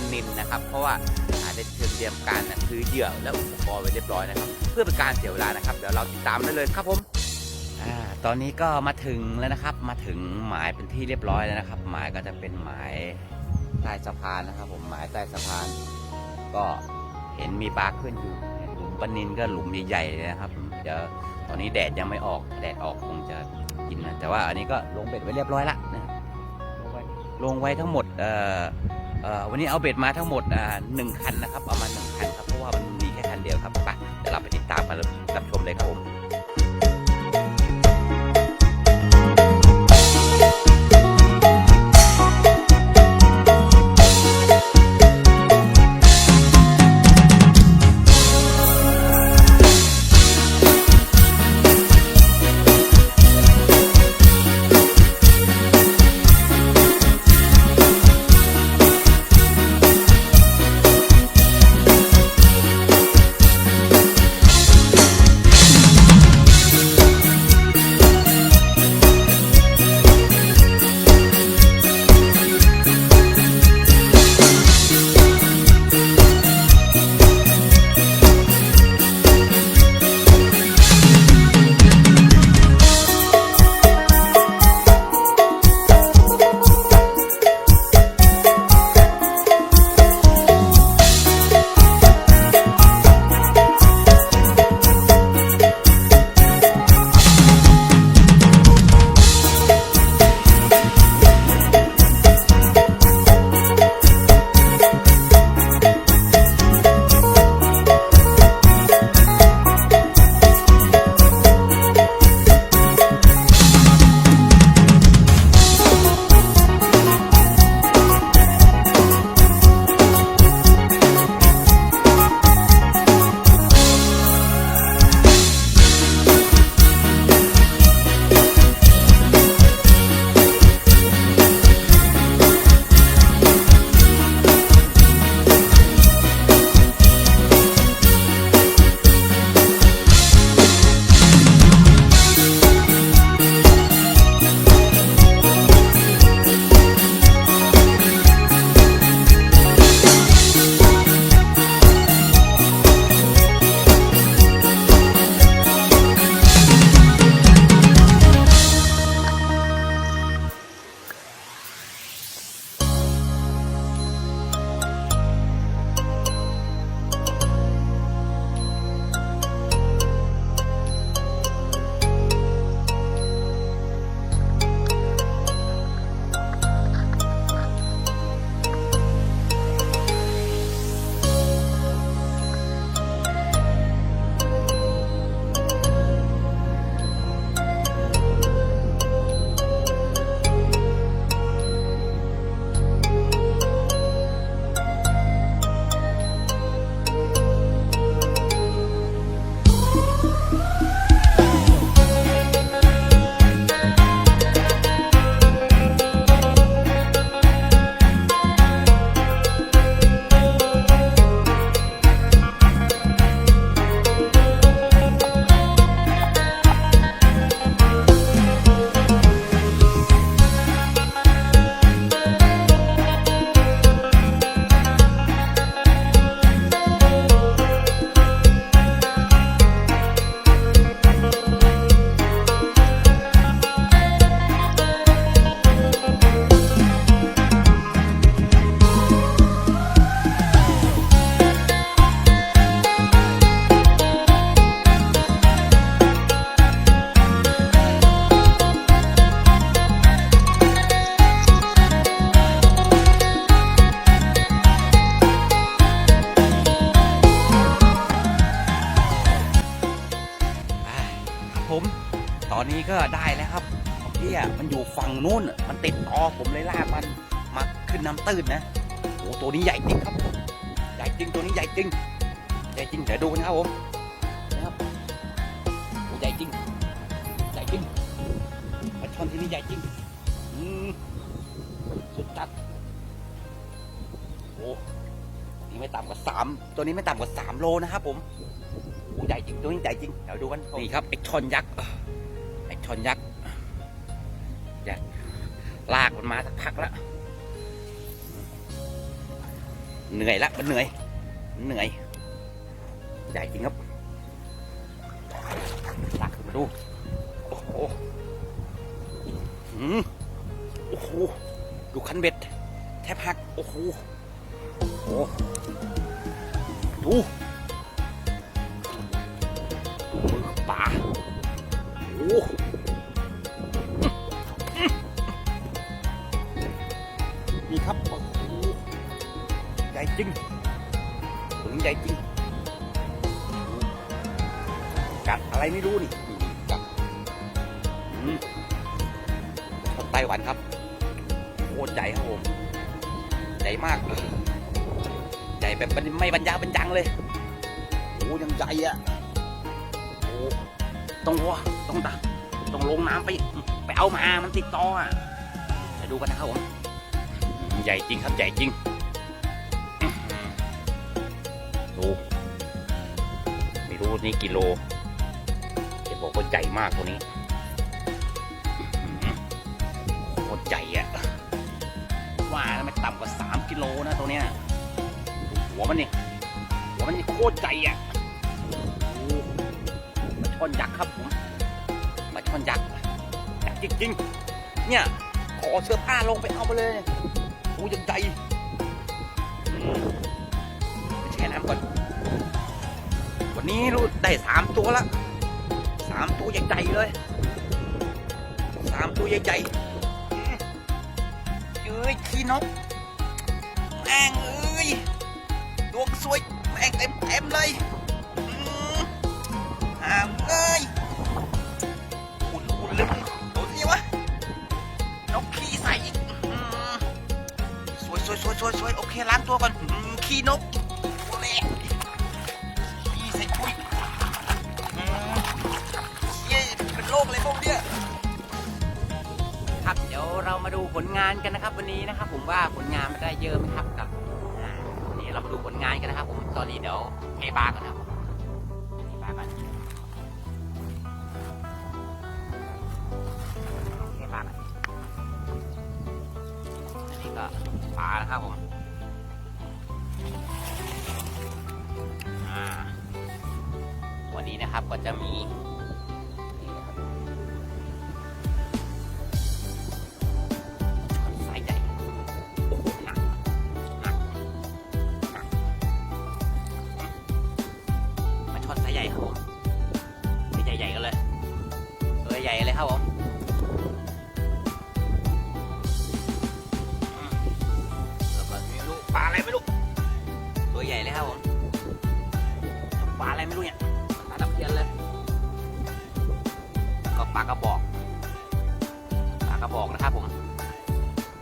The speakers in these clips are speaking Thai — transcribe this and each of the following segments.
มนะครับ เพราะว่าอาจจะเตรียมเตรียมการนะคือเหยื่อและอุปกรณ์ไว้เรียบร้อยนะครับ เพื่อเป็นการเสียเวลานะครับ เดี๋ยวเราติดตามได้เลยครับผมตอนนี้ก็มาถึงแล้วนะครับ มาถึงหมายเป็นที่เรียบร้อยแล้วนะครับ หมายก็จะเป็นหมายใต้สะพานนะครับ ผมหมายใต้สะพาน ก็เห็นมีปลาขึ้นอยู่หลุมปนินก็หลุมใหญ่ๆเลยนะครับเดี๋ยวตอนนี้แดดยังไม่ออกแดดออกคงจะกินนะแต่ว่าอันนี้ก็ลงเบ็ดไว้เรียบร้อยละนะลงไว้ลงไว้ทั้งหมดเอ่อ วันนี้เอาเบ็ดมาทั้งหมดหนึ่งคันนะครับเอามาหนึ่งคันครับเพราะว่ามันมีแค่คันเดียวครับไปเดี๋ยวเราไปติดตามมารับชมเลยครับผม อนนี้ก็ได้แล้วครับเพี่ยมันอยู่ฝั่งนู้น มันติดต่อผมเลยลากมันมาขึ้นน้ำตื้นนะโอ้ตัวนี้ใหญ่จริงครับ ใหญ่จริงตัวนี้ใหญ่จริง ใหญ่จริงเดี๋ยวดูนะครับผมนะครับใหญ่จริง ใหญ่จริงปลาช่อนที่นี่ใหญ่จริงอืมสุดจัดโอ้นี่ไม่ต่ำกว่าสามตัวนี้ไม่ต่ำกว่าสามโลนะครับผมโอ้ใหญ่จริงตัวนี้ใหญ่จริงเดี๋ยวดูกันนี่ครับไอ้ช่อนยักษ์ ชนยักษ์อยากลากมันมาสักพักแล้วเหนื่อยละมันเหนื่อย เหนื่อยใหญ่จริงครับลากขึ้นมาดู โอ้โหหืมโอ้โหดูคันเบ็ด แทบหัก โอ้โหโอ้โหดู อืมคนไต้หวันครับโคตรใหญ่ครับผม ใหญ่มาก ใหญ่แบบไม่บรรยาบรรยังเลยโอ้ยังใหญ่อะโอ้ต้องวัวต้องตาต้องลงน้ำไป ไปเอามา มันติดต่ออะไปดูกันนะครับผม ใหญ่จริงครับใหญ่จริงดูไม่รู้นี่กิโลเห็นบอกว่าใหญ่มากตัวนี้ ใหญ่อะว่าแล้วไม่ต่ำกว่าสามกิโลนะตัวเนี้ยหัวมันนี่หัวมันนี่โคตรใหญ่อะมาช่อนยักษ์ครับผมมาช่อนยักษ์ยักษ์จริงๆเนี่ยขอเสื้อผ้าลงไปเอามาเลยโอ้ยังใหญ่แช่น้ำก่อน วันนี้รู้ได้สามตัวละสามตัวใหญ่ๆเลยสามตัวใหญ่ๆ อ้ยขี้นกแม่งเอ้ยดวงสวยแม่งเต็มเต็มเลยอ่ามเอ้ยอุ่นอุ่นเลยตัวนี้วะนกขี้ใส่อีกสวยสวยสวยสวยสวยโอเคล้างตัวก่อนขี้นก ผลงานกันนะครับ วันนี้นะครับ ผมว่าผลงานมันได้เยอะไหมครับกับวันนี้เรามาดูผลงานกันนะครับ ผมตอนนี้เดี๋ยวเทบาร์ก่อนนะครับเทบาร์ก่อนเทบาร์ก่อนอันนี้ก็ปลานะครับผมวันนี้นะครับก็จะมี ปลากระบอกปลากระบอกนะครับผม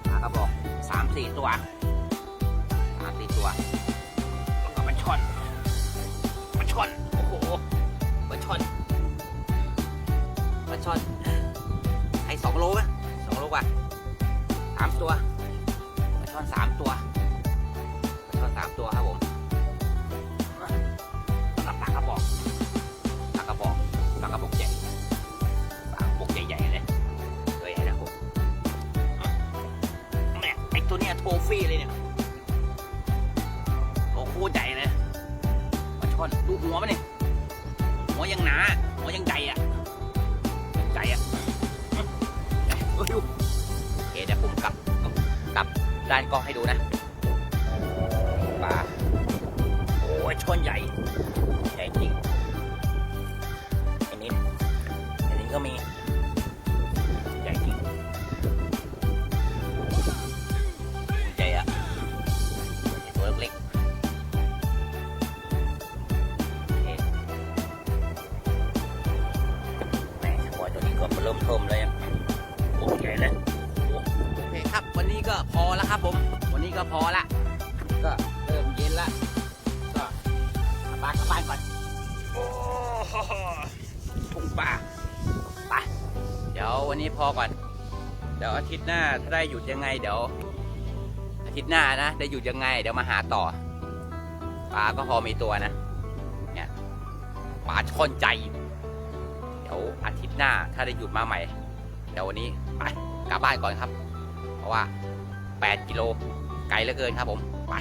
ปลากระบอกสามสี่ตัวสามสี่ตัวแล้วก็ปลาช่อนปลาช่อนโอ้โหปลาช่อนปลาช่อนให้สองโลไหมสองโลกว่าสามตัวปลาช่อนสามตัว โทฟี่เลยเนี่ยโอ้โหใหญ่เลยมาช่อนดูหัวมันนี่หัวยังหนาหัวยังใหญ่อะใหญ่อะเอ้ยเคเดี๋ยวผมกลับกลับด้านกล้องให้ดูนะปลาโอ้ยช่อนใหญ่ใหญ่จริงอันนี้อันนี้ก็มี โหทุ่งป่าไปเดี๋ยววันนี้พอก่อน เดี๋ยวอาทิตย์หน้าถ้าได้หยุดยังไงเดี๋ยว อาทิตย์หน้านะได้หยุดยังไง เดี๋ยวมาหาต่อปลาก็พอมีตัวนะ เนี่ยปลาช่อนใจ เดี๋ยวอาทิตย์หน้าถ้าได้หยุดมาใหม่ เดี๋ยววันนี้ไปกลับบ้านก่อนครับ เพราะว่า 8 กิโลไกลเหลือเกินครับผม ไป